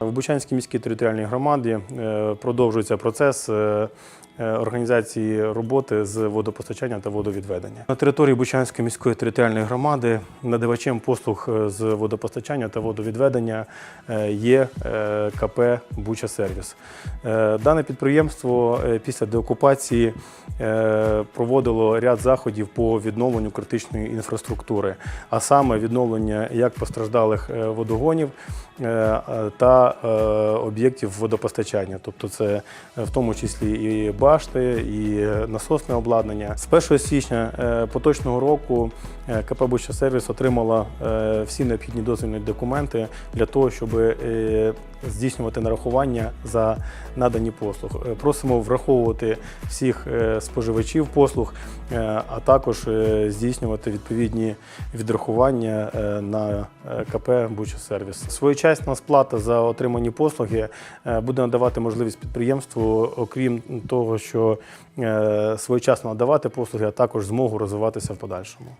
В Бучанській міській територіальній громаді е, продовжується процес е, організації роботи з водопостачання та водовідведення. На території Бучанської міської територіальної громади надавачем послуг е, з водопостачання та водовідведення е, є е, КП Буча Сервіс. Е, Дане підприємство е, після деокупації е, проводило ряд заходів по відновленню критичної інфраструктури, а саме відновлення як постраждалих е, водогонів е, е, та е, об'єктів водопостачання. Тобто це е, в тому числі і башти, і е, насосне обладнання. З 1 січня е, поточного року е, КП «Буча Сервіс отримала всі необхідні дозвільні документи для того, щоб здійснювати нарахування за надані послуг. Просимо враховувати всіх споживачів послуг, а також здійснювати відповідні відрахування на КП «Буча Сервіс». Своєчасна сплата за отримані послуги буде надавати можливість підприємству, окрім того, що е, своєчасно надавати послуги, а також змогу розвиватися в подальшому.